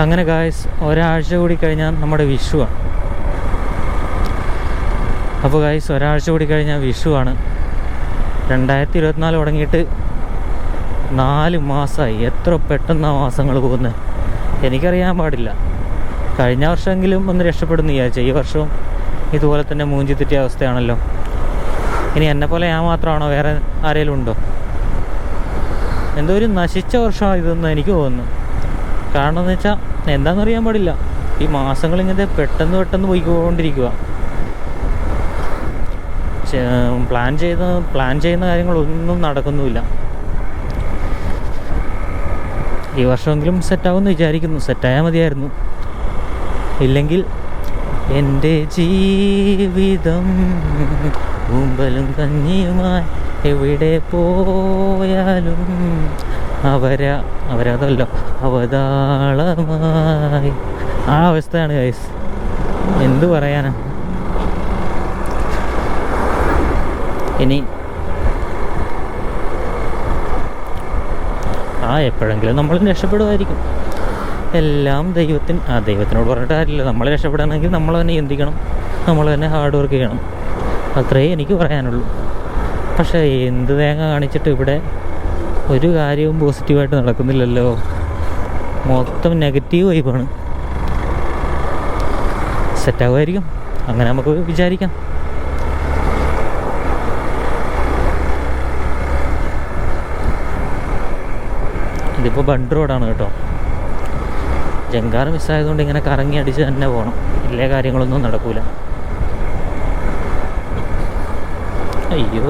അങ്ങനെ ഗായ്സ് ഒരാഴ്ച കൂടി കഴിഞ്ഞാൽ നമ്മുടെ വിഷുവാണ് അപ്പോൾ ഗായ്സ് ഒരാഴ്ച കൂടി കഴിഞ്ഞാൽ വിഷുവാണ് രണ്ടായിരത്തി ഇരുപത്തിനാല് തുടങ്ങിയിട്ട് നാല് മാസമായി. എത്ര പെട്ടെന്നാണ് മാസങ്ങൾ പോകുന്നത് എനിക്കറിയാൻ പാടില്ല. കഴിഞ്ഞ വർഷമെങ്കിലും ഒന്ന് രക്ഷപ്പെടുന്നു വിചാരിച്ചു. ഈ വർഷവും ഇതുപോലെ തന്നെ മൂഞ്ചി തെറ്റിയ അവസ്ഥയാണല്ലോ. ഇനി എന്നെ പോലെ ഞാൻ മാത്രമാണോ? വേറെ ആരെങ്കിലും ഉണ്ടോ? എന്തോ ഒരു നശിച്ച വർഷമാണ് ഇതെന്ന് എനിക്ക് തോന്നുന്നു. കാരണം എന്ന് വെച്ചാൽ എന്താണെന്ന് അറിയാൻ പാടില്ല. ഈ മാസങ്ങൾ ഇങ്ങനെ പെട്ടെന്ന് പെട്ടെന്ന് പോയിക്കൊണ്ടിരിക്കുക പ്ലാൻ ചെയ്ത പ്ലാൻ ചെയ്യുന്ന കാര്യങ്ങളൊന്നും നടക്കുന്നുമില്ല. ഈ വർഷമെങ്കിലും സെറ്റാവുമെന്ന് വിചാരിക്കുന്നു. സെറ്റായാൽ മതിയായിരുന്നു. ഇല്ലെങ്കിൽ എന്റെ ജീവിതം ഊമ്പലും കഞ്ഞിയുമായി എവിടെ പോയാലും അവര അവരതല്ലോ അവതാളമായി. ആ അവസ്ഥയാണ് ഗൈസ് എന്തു പറയാനാ? ഇനി ആ എപ്പോഴെങ്കിലും നമ്മൾ രക്ഷപ്പെടുമായിരിക്കും. എല്ലാം ദൈവത്തിന് ആ ദൈവത്തിനോട് പറഞ്ഞിട്ട് കാര്യമില്ല. നമ്മൾ രക്ഷപ്പെടണമെങ്കിൽ നമ്മൾ തന്നെ ചിന്തിക്കണം. നമ്മൾ തന്നെ ഹാർഡ് വർക്ക് ചെയ്യണം. അത്രയേ എനിക്ക് പറയാനുള്ളൂ. പക്ഷേ എന്ത് തേങ്ങ കാണിച്ചിട്ട് ഇവിടെ ഒരു കാര്യവും പോസിറ്റീവായിട്ട് നടക്കുന്നില്ലല്ലോ. മൊത്തം നെഗറ്റീവ് വൈബാണ്. സെറ്റാകുമായിരിക്കും അങ്ങനെ നമുക്ക് വിചാരിക്കാം. ഇതിപ്പോൾ ബണ്ട് റോഡാണ് കേട്ടോ. ജങ്കാർ മിസ്സായതുകൊണ്ട് ഇങ്ങനെ കറങ്ങി അടിച്ച് തന്നെ പോകണം ഇല്ലേ കാര്യങ്ങളൊന്നും നടക്കൂല. അയ്യോ.